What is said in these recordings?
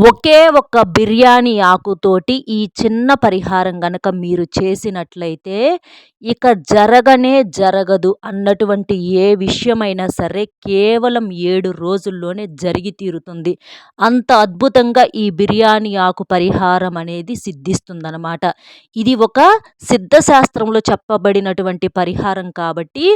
ఒకే ఒక్క బిర్యానీ ఆకుతోటి ఈ చిన్న పరిహారం గనక మీరు చేసినట్లయితే ఇక జరగనే జరగదు అన్నటువంటి ఏ విషయమైనా సరే కేవలం ఏడు రోజుల్లోనే జరిగి తీరుతుంది. అంత అద్భుతంగా ఈ బిర్యానీ ఆకు పరిహారం అనేది సిద్ధిస్తుందన్నమాట. ఇది ఒక సిద్ధశాస్త్రంలో చెప్పబడినటువంటి పరిహారం కాబట్టి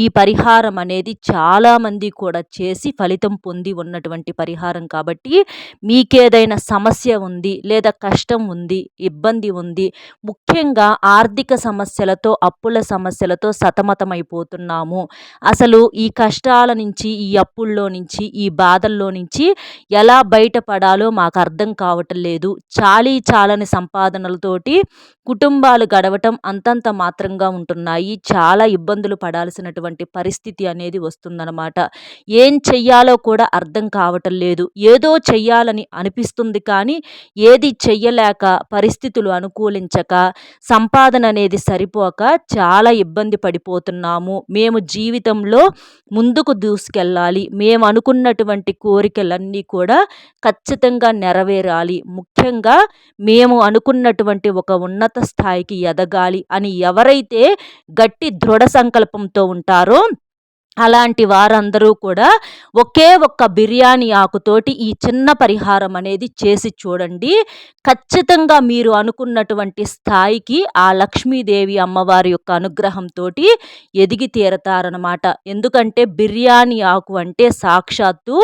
ఈ పరిహారం అనేది చాలామంది కూడా చేసి ఫలితం పొంది ఉన్నటువంటి పరిహారం కాబట్టి మీకే ఏదైనా సమస్య ఉంది లేదా కష్టం ఉంది ఇబ్బంది ఉంది ముఖ్యంగా ఆర్థిక సమస్యలతో అప్పుల సమస్యలతో సతమతమైపోతున్నాము. అసలు ఈ కష్టాల నుంచి ఈ అప్పుల్లో నుంచి ఈ బాధల్లో నుంచి ఎలా బయటపడాలో మాకు అర్థం కావటం లేదు. చాలీ చాలని సంపాదనలతోటి కుటుంబాలు గడవటం అంతంత మాత్రంగా ఉంటున్నాయి. చాలా ఇబ్బందులు పడాల్సినటువంటి పరిస్థితి అనేది వస్తుందన్నమాట. ఏం చెయ్యాలో కూడా అర్థం కావటం లేదు. ఏదో చెయ్యాలని అనిపిస్తుంది కానీ ఏది చెయ్యలేక పరిస్థితులు అనుకూలించక సంపాదన అనేది సరిపోక చాలా ఇబ్బంది పడిపోతున్నాము. మేము జీవితంలో ముందుకు దూసుకెళ్ళాలి. మేము అనుకున్నటువంటి కోరికలన్నీ కూడా ఖచ్చితంగా నెరవేరాలి. ముఖ్యంగా మేము అనుకున్నటువంటి ఒక ఉన్నత స్థాయికి ఎదగాలి అని ఎవరైతే గట్టి దృఢ సంకల్పంతో ఉంటారో అలాంటి వారందరూ కూడా ఒకే ఒక్క బిర్యానీ ఆకుతోటి ఈ చిన్న పరిహారం అనేది చేసి చూడండి. ఖచ్చితంగా మీరు అనుకున్నటువంటి స్థాయికి ఆ లక్ష్మీదేవి అమ్మవారి యొక్క అనుగ్రహంతో ఎదిగి తీరతారనమాట ఎందుకంటే బిర్యానీ ఆకు అంటే సాక్షాత్తు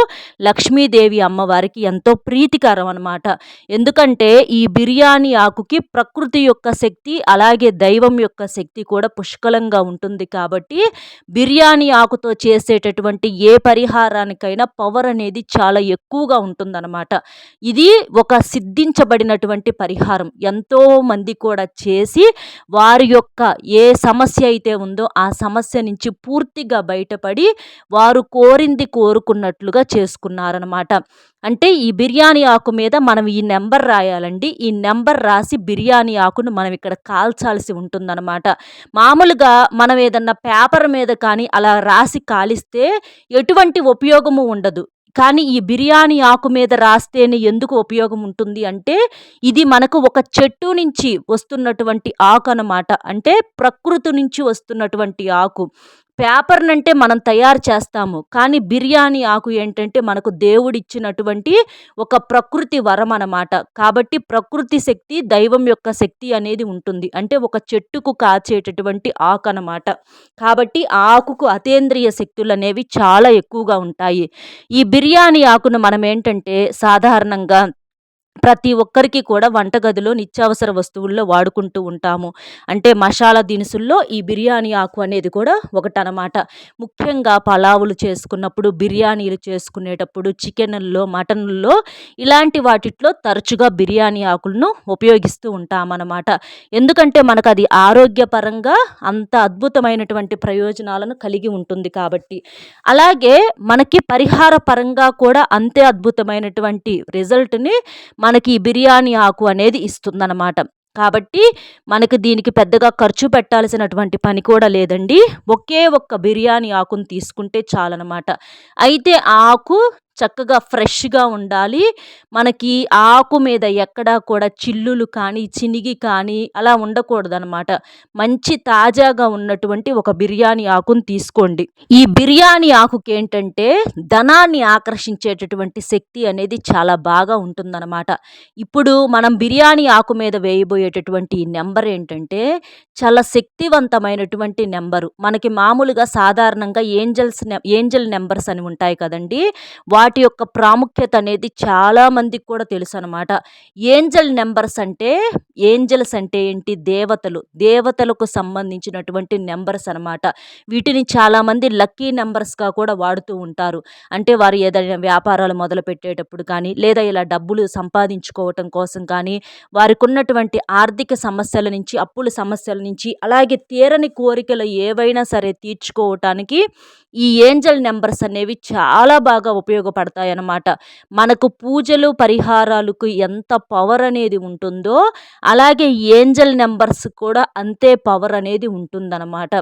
లక్ష్మీదేవి అమ్మవారికి ఎంతో ప్రీతికరం అనమాట ఎందుకంటే ఈ బిర్యానీ ఆకుకి ప్రకృతి యొక్క శక్తి అలాగే దైవం యొక్క శక్తి కూడా పుష్కలంగా ఉంటుంది కాబట్టి బిర్యానీ ఆకు ఆకుతో చేసేటటువంటి ఏ పరిహారానికైనా పవర్ అనేది చాలా ఎక్కువగా ఉంటుందన్నమాట. ఇది ఒక సిద్ధించబడినటువంటి పరిహారం. ఎంతో మంది కూడా చేసి వారి యొక్క ఏ సమస్య అయితే ఉందో ఆ సమస్య నుంచి పూర్తిగా బయటపడి వారు కోరింది కోరుకున్నట్లుగా చేసుకున్నారనమాట అంటే ఈ బిర్యానీ ఆకు మీద మనం ఈ నెంబర్ రాయాలండి. ఈ నెంబర్ రాసి బిర్యానీ ఆకును మనం ఇక్కడ కాల్చాల్సి ఉంటుందన్నమాట. మామూలుగా మనం ఏదన్నా పేపర్ మీద కానీ అలా రాసి కాలిస్తే ఎటువంటి ఉపయోగము ఉండదు. కానీ ఈ బిర్యానీ ఆకు మీద రాస్తేనే ఎందుకు ఉపయోగం ఉంటుంది అంటే ఇది మనకు ఒక చెట్టు నుంచి వస్తున్నటువంటి ఆకు అనమాట అంటే ప్రకృతి నుంచి వస్తున్నటువంటి ఆకు. పేపర్నంటే మనం తయారు చేస్తాము. కానీ బిర్యానీ ఆకు ఏంటంటే మనకు దేవుడిచ్చినటువంటి ఒక ప్రకృతి వరం అన్నమాట. కాబట్టి ప్రకృతి శక్తి దైవం యొక్క శక్తి అనేది ఉంటుంది. అంటే ఒక చెట్టుకు కాచేటటువంటి ఆకు అనమాట కాబట్టి ఆకుకు అతేంద్రియ శక్తులు అనేవి చాలా ఎక్కువగా ఉంటాయి. ఈ బిర్యానీ ఆకును మనం ఏంటంటే సాధారణంగా ప్రతి ఒక్కరికి కూడా వంటగదిలో నిత్యావసర వస్తువుల్లో వాడుకుంటూ ఉంటాము. అంటే మసాలా దినుసుల్లో ఈ బిర్యానీ ఆకు అనేది కూడా ఒకటనమాట. ముఖ్యంగా పలావులు చేసుకున్నప్పుడు బిర్యానీలు చేసుకునేటప్పుడు చికెన్లో మటన్లో ఇలాంటి వాటిట్లో తరచుగా బిర్యానీ ఆకులను ఉపయోగిస్తూ ఉంటామన్నమాట ఎందుకంటే మనకు అది ఆరోగ్యపరంగా అంత అద్భుతమైనటువంటి ప్రయోజనాలను కలిగి ఉంటుంది కాబట్టి. అలాగే మనకి పరిహార పరంగా కూడా అంతే అద్భుతమైనటువంటి రిజల్ట్ని మనకి ఈ బిర్యానీ ఆకు అనేది ఇస్తుందన్నమాట. కాబట్టి మనకు దీనికి పెద్దగా ఖర్చు పెట్టాల్సినటువంటి పని కూడా లేదండి. ఒకే ఒక్క బిర్యానీ ఆకును తీసుకుంటే చాలన్నమాట. అయితే ఆకు చక్కగా ఫ్రెష్గా ఉండాలి. మనకి ఆకు మీద ఎక్కడా కూడా చిల్లులు కానీ చినిగి కానీ అలా ఉండకూడదనమాట మంచి తాజాగా ఉన్నటువంటి ఒక బిర్యానీ ఆకును తీసుకోండి. ఈ బిర్యానీ ఆకుకి ఏంటంటే ధనాన్ని ఆకర్షించేటటువంటి శక్తి అనేది చాలా బాగా ఉంటుందన్నమాట. ఇప్పుడు మనం బిర్యానీ ఆకు మీద వేయబోయేటటువంటి నెంబర్ ఏంటంటే చాలా శక్తివంతమైనటువంటి నెంబరు. మనకి మామూలుగా సాధారణంగా ఏంజల్స్ ఏంజల్ నెంబర్స్ అని ఉంటాయి కదండి. వాటి యొక్క ప్రాముఖ్యత అనేది చాలామందికి కూడా తెలుసు అనమాట ఏంజల్ నెంబర్స్ అంటే ఏంజల్స్ అంటే ఏంటి? దేవతలు. దేవతలకు సంబంధించినటువంటి నెంబర్స్ అనమాట వీటిని చాలామంది లక్కీ నెంబర్స్గా కూడా వాడుతూ ఉంటారు. అంటే వారు ఏదైనా వ్యాపారాలు మొదలు పెట్టేటప్పుడు కానీ లేదా ఇలా డబ్బులు సంపాదించుకోవటం కోసం కానీ వారికి ఉన్నటువంటి ఆర్థిక సమస్యల నుంచి అప్పుల సమస్యల నుంచి అలాగే తీరని కోరికలు ఏవైనా సరే తీర్చుకోవటానికి ఈ ఏంజల్ నెంబర్స్ అనేవి చాలా బాగా ఉపయోగపడుతుంది ఉపయోగపడతాయి మనకు పూజలు పరిహారాలకు ఎంత పవర్ అనేది ఉంటుందో అలాగే ఏంజల్ నెంబర్స్ కూడా అంతే పవర్ అనేది ఉంటుందన్నమాట.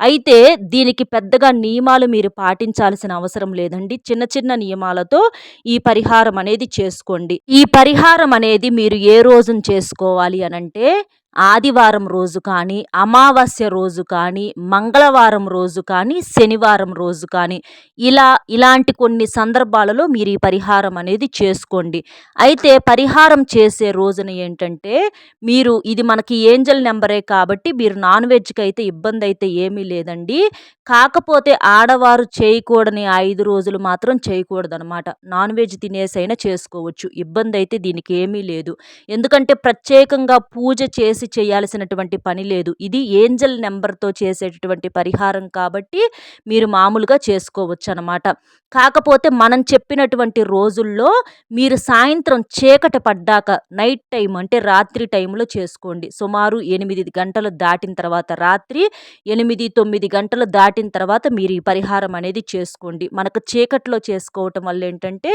అయితే దీనికి పెద్దగా నియమాలు మీరు పాటించాల్సిన అవసరం లేదండి. చిన్న చిన్న నియమాలతో ఈ పరిహారం అనేది చేసుకోండి. ఈ పరిహారం అనేది మీరు ఏ రోజున చేసుకోవాలి అనంటే ఆదివారం రోజు కానీ అమావాస్య రోజు కానీ మంగళవారం రోజు కానీ శనివారం రోజు కానీ ఇలా ఇలాంటి కొన్ని సందర్భాలలో మీరు ఈ పరిహారం అనేది చేసుకోండి. అయితే పరిహారం చేసే రోజున ఏంటంటే మీరు ఇది మనకి ఏంజల్ నెంబరే కాబట్టి మీరు నాన్ వెజ్కి అయితే ఇబ్బంది అయితే ఏమీ లేదండి. కాకపోతే ఆడవారు చేయకూడని ఐదు రోజులు మాత్రం చేయకూడదనమాట నాన్ వెజ్ తినేసైనా చేసుకోవచ్చు. ఇబ్బంది అయితే దీనికి ఏమీ లేదు. ఎందుకంటే ప్రత్యేకంగా పూజ చేసి చేసి చేయాల్సినటువంటి పని లేదు. ఇది ఏంజల్ నెంబర్తో చేసేటటువంటి పరిహారం కాబట్టి మీరు మామూలుగా చేసుకోవచ్చు అనమాట కాకపోతే మనం చెప్పినటువంటి రోజుల్లో మీరు సాయంత్రం చీకటి పడ్డాక నైట్ టైం అంటే రాత్రి టైంలో చేసుకోండి. సుమారు ఎనిమిది గంటలు దాటిన తర్వాత రాత్రి ఎనిమిది తొమ్మిది గంటలు దాటిన తర్వాత మీరు ఈ పరిహారం అనేది చేసుకోండి. మనకు చీకట్లో చేసుకోవటం వల్ల ఏంటంటే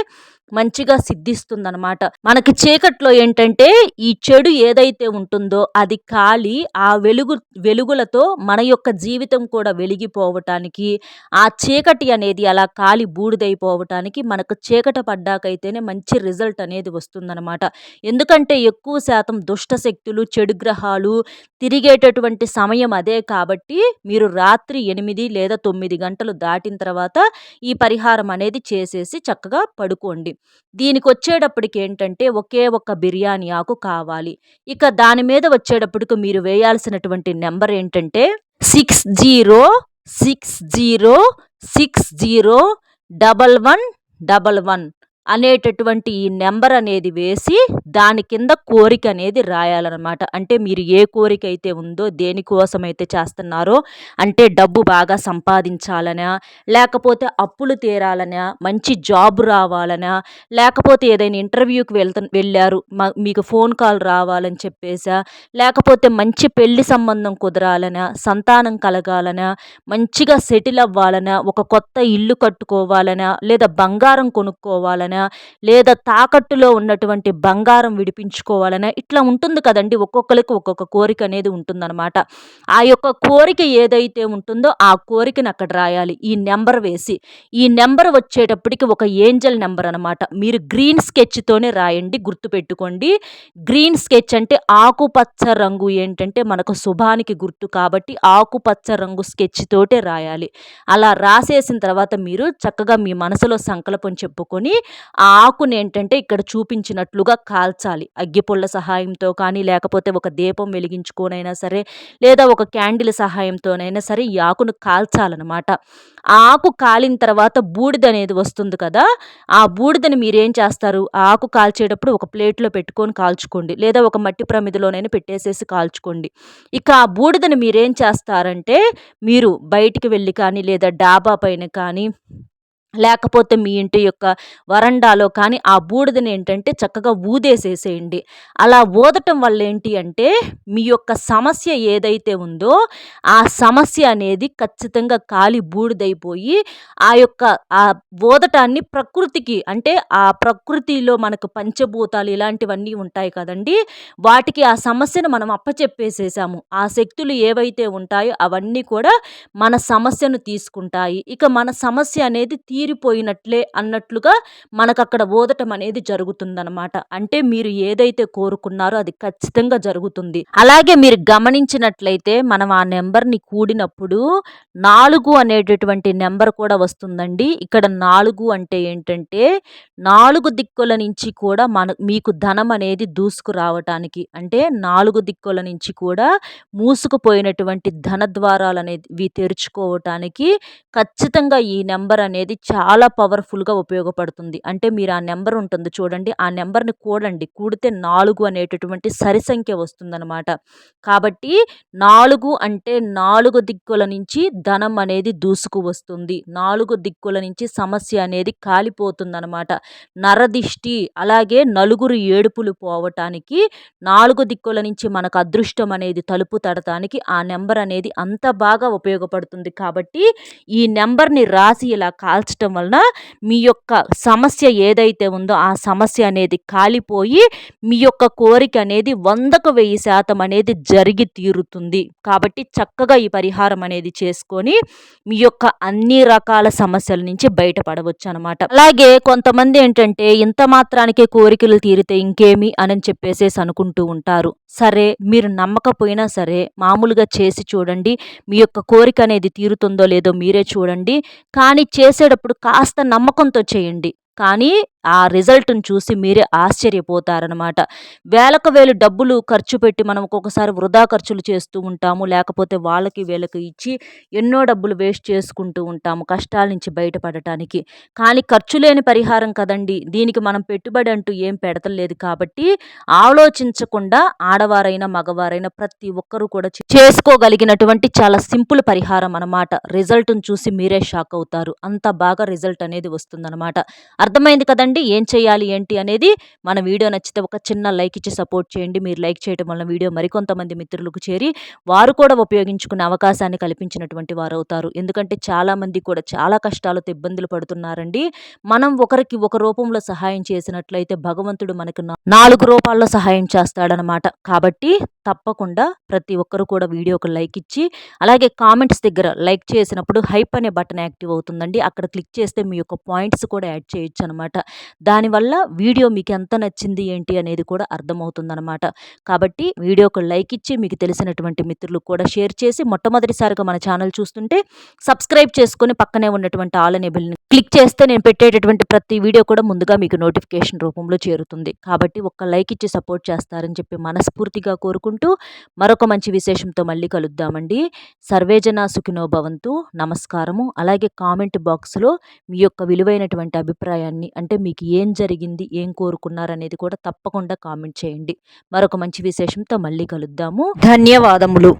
మంచిగా సిద్ధిస్తుందనమాట మనకి చీకట్లో ఏంటంటే ఈ చెడు ఏదైతే ఉంటుందో అది కాలి ఆ వెలుగు వెలుగులతో మన యొక్క జీవితం కూడా వెలిగిపోవటానికి ఆ చీకటి అనేది అలా కాలి బూడిదైపోవటానికి మనకు చీకట పడ్డాకైతేనే మంచి రిజల్ట్ అనేది వస్తుందన్నమాట. ఎందుకంటే ఎక్కువ శాతం దుష్ట శక్తులు చెడు గ్రహాలు తిరిగేటటువంటి సమయం అదే కాబట్టి మీరు రాత్రి ఎనిమిది లేదా తొమ్మిది గంటలు దాటిన తర్వాత ఈ పరిహారం అనేది చేసేసి చక్కగా పడుకోండి. దీనికి వచ్చేటప్పటికి ఏంటంటే ఒకే ఒక్క బిర్యానీ ఆకు కావాలి. ఇక దాని మీద వచ్చేటప్పటికి మీరు వేయాల్సినటువంటి నెంబర్ ఏంటంటే six zero six zero six zero double one double one. అనేటటువంటి ఈ నెంబర్ అనేది వేసి దాని కింద కోరిక అనేది రాయాలన్నమాట. అంటే మీరు ఏ కోరిక అయితే ఉందో దేనికోసం అయితే చేస్తున్నారో అంటే డబ్బు బాగా సంపాదించాలనా లేకపోతే అప్పులు తీరాలనా మంచి జాబ్ రావాలనా లేకపోతే ఏదైనా ఇంటర్వ్యూకి వెళ్త వెళ్ళారు మీకు ఫోన్ కాల్ రావాలని చెప్పేసా లేకపోతే మంచి పెళ్ళి సంబంధం కుదరాలనా సంతానం కలగాలనా మంచిగా సెటిల్ అవ్వాలనా ఒక కొత్త ఇల్లు కట్టుకోవాలనా లేదా బంగారం కొనుక్కోవాలనా లేదా తాకట్టులో ఉన్నటువంటి బంగారం విడిపించుకోవాలనా ఇట్లా ఉంటుంది కదండి. ఒక్కొక్కరికి ఒక్కొక్క కోరిక అనేది ఉంటుందన్నమాట. ఆ యొక్క కోరిక ఏదైతే ఉంటుందో ఆ కోరికను అక్కడ రాయాలి. ఈ నెంబర్ వేసి. ఈ నెంబర్ వచ్చేటప్పటికి ఒక ఏంజల్ నెంబర్ అనమాట మీరు గ్రీన్ స్కెచ్తోనే రాయండి గుర్తుపెట్టుకోండి. గ్రీన్ స్కెచ్ అంటే ఆకుపచ్చ రంగు ఏంటంటే మనకు శుభానికి గుర్తు కాబట్టి ఆకుపచ్చ రంగు స్కెచ్ తోటే రాయాలి. అలా రాసేసిన తర్వాత మీరు చక్కగా మీ మనసులో సంకల్పం చెప్పుకొని ఆ ఆకుని ఏంటంటే ఇక్కడ చూపించినట్లుగా కాల్చాలి. అగ్గిపుల్ల సహాయంతో కానీ లేకపోతే ఒక దీపం వెలిగించుకోనైనా సరే లేదా ఒక క్యాండిల్ సహాయంతోనైనా సరే ఈ ఆకును కాల్చాలన్నమాట. ఆ ఆకు కాలిన తర్వాత బూడిద అనేది వస్తుంది కదా ఆ బూడిదని మీరేం చేస్తారు? ఆ ఆకు కాల్చేటప్పుడు ఒక ప్లేట్లో పెట్టుకొని కాల్చుకోండి లేదా ఒక మట్టి ప్రమిదిలోనైనా పెట్టేసేసి కాల్చుకోండి. ఇక ఆ బూడిదని మీరేం చేస్తారంటే మీరు బయటికి వెళ్ళి కానీ లేదా డాబా పైన కానీ లేకపోతే మీ ఇంటి యొక్క వరండాలో కానీ ఆ బూడిదని ఏంటంటే చక్కగా ఊదేసేసేయండి. అలా ఊదటం వల్ల ఏంటి అంటే మీ యొక్క సమస్య ఏదైతే ఉందో ఆ సమస్య అనేది ఖచ్చితంగా కాలి బూడిదైపోయి ఆ యొక్క ఆ ఊదటాన్ని ప్రకృతికి అంటే ఆ ప్రకృతిలో మనకు పంచభూతాలు ఇలాంటివన్నీ ఉంటాయి కదండి. వాటికి ఆ సమస్యను మనం అప్పచెప్పేసేసాము. ఆ శక్తులు ఏవైతే ఉంటాయో అవన్నీ కూడా మన సమస్యను తీసుకుంటాయి. ఇక మన సమస్య అనేది తీ తీరిపోయినట్లే అన్నట్లుగా మనకు అక్కడ ఓదటం అనేది జరుగుతుందనమాట అంటే మీరు ఏదైతే కోరుకున్నారో అది ఖచ్చితంగా జరుగుతుంది. అలాగే మీరు గమనించినట్లయితే మనం ఆ నెంబర్ని కూడినప్పుడు నాలుగు అనేటటువంటి నెంబర్ కూడా వస్తుందండి. ఇక్కడ నాలుగు అంటే ఏంటంటే నాలుగు దిక్కుల నుంచి కూడా మన మీకు ధనం అనేది దూసుకురావటానికి అంటే నాలుగు దిక్కుల నుంచి కూడా మూసుకుపోయినటువంటి ధన ద్వారాలు అనేవి తెరుచుకోవటానికి ఖచ్చితంగా ఈ నెంబర్ అనేది చాలా పవర్ఫుల్గా ఉపయోగపడుతుంది. అంటే మీరు ఆ నెంబర్ ఉంటుంది చూడండి ఆ నెంబర్ని కూడండి. కూడితే నాలుగు అనేటటువంటి సరి సంఖ్య వస్తుందన్నమాట. కాబట్టి నాలుగు అంటే నాలుగు దిక్కుల నుంచి ధనం అనేది దూసుకు వస్తుంది. నాలుగు దిక్కుల నుంచి సమస్య అనేది కాలిపోతుందన్నమాట. నరదిష్టి అలాగే నలుగురు ఏడుపులు పోవటానికి నాలుగు దిక్కుల నుంచి మనకు అదృష్టం అనేది తలుపు తడటానికి ఆ నెంబర్ అనేది అంత బాగా ఉపయోగపడుతుంది. కాబట్టి ఈ నెంబర్ని రాసి ఇలా కాల్చ చేర్చడం వలన మీ యొక్క సమస్య ఏదైతే ఉందో ఆ సమస్య అనేది కాలిపోయి మీ యొక్క కోరిక అనేది వందకు వెయ్యి శాతం అనేది జరిగి తీరుతుంది. కాబట్టి చక్కగా ఈ పరిహారం అనేది చేసుకొని మీ యొక్క అన్ని రకాల సమస్యల నుంచి బయటపడవచ్చు అనమాట అలాగే కొంతమంది ఏంటంటే ఇంత మాత్రానికే కోరికలు తీరితే ఇంకేమి అని చెప్పేసేసి అనుకుంటూ ఉంటారు. సరే మీరు నమ్మకపోయినా సరే మామూలుగా చేసి చూడండి మీ యొక్క కోరిక అనేది తీరుతుందో లేదో మీరే చూడండి. కానీ చేసేటప్పుడు కాస్త నమ్మకంతో చేయండి. కానీ ఆ రిజల్ట్ని చూసి మీరే ఆశ్చర్యపోతారనమాట వేలకు వేలు డబ్బులు ఖర్చు పెట్టి మనం ఒక్కొక్కసారి వృధా ఖర్చులు చేస్తూ ఉంటాము. లేకపోతే వాళ్ళకి వీళ్ళకి ఇచ్చి ఎన్నో డబ్బులు వేస్ట్ చేసుకుంటూ ఉంటాము కష్టాల నుంచి బయటపడటానికి. కానీ ఖర్చు లేని పరిహారం కదండి. దీనికి మనం పెట్టుబడి అంటూ ఏం పెడతలేదు కాబట్టి ఆలోచించకుండా ఆడవారైనా మగవారైనా ప్రతి ఒక్కరూ కూడా చేసుకోగలిగినటువంటి చాలా సింపుల్ పరిహారం అనమాట రిజల్ట్ని చూసి మీరే షాక్ అవుతారు. అంత బాగా రిజల్ట్ అనేది వస్తుందన్నమాట. అర్థమైంది కదండి? ఏం చేయాలి ఏంటి అనేది మన వీడియో నచ్చితే ఒక చిన్న లైక్ ఇచ్చి సపోర్ట్ చేయండి. మీరు లైక్ చేయడం వల్ల వీడియో మరికొంతమంది మిత్రులకు చేరి వారు కూడా ఉపయోగించుకునే అవకాశాన్ని కల్పించినటువంటి వారు అవుతారు ఎందుకంటే చాలామంది కూడా చాలా కష్టాలతో ఇబ్బందులు పడుతున్నారండి. మనం ఒకరికి ఒక రూపంలో సహాయం చేసినట్లయితే భగవంతుడు మనకు నాలుగు రూపాల్లో సహాయం చేస్తాడనమాట కాబట్టి తప్పకుండా ప్రతి ఒక్కరు కూడా వీడియోకి లైక్ ఇచ్చి అలాగే కామెంట్స్ దగ్గర లైక్ చేసినప్పుడు హైప్ అనే బటన్ యాక్టివ్ అవుతుందండి. అక్కడ క్లిక్ చేస్తే మీ యొక్క పాయింట్స్ కూడా యాడ్ చేయొచ్చు అనమాట దానివల్ల వీడియో మీకు ఎంత నచ్చింది ఏంటి అనేది కూడా అర్థమవుతుందనమాట కాబట్టి వీడియోకు లైక్ ఇచ్చి మీకు తెలిసినటువంటి మిత్రులకు కూడా షేర్ చేసి మొట్టమొదటిసారిగా మన ఛానల్ చూస్తుంటే సబ్స్క్రైబ్ చేసుకొని పక్కనే ఉన్నటువంటి ఆల్ అనే బిల్ని క్లిక్ చేస్తే నేను పెట్టేటటువంటి ప్రతి వీడియో కూడా ముందుగా మీకు నోటిఫికేషన్ రూపంలో చేరుతుంది. కాబట్టి ఒక్క లైక్ ఇచ్చి సపోర్ట్ చేస్తారని చెప్పి మనస్ఫూర్తిగా కోరుకుంటూ మరొక మంచి విశేషంతో మళ్ళీ కలుద్దామండి. సర్వేజన సుఖినో భవంతు. నమస్కారము. అలాగే కామెంట్ బాక్స్లో మీ యొక్క విలువైనటువంటి అభిప్రాయాన్ని అంటే మీకు ఏం జరిగింది ఏం కోరుకున్నారనేది కూడా తప్పకుండా కామెంట్ చేయండి. మరొక మంచి విశేషంతో మళ్ళీ కలుద్దాము. ధన్యవాదములు.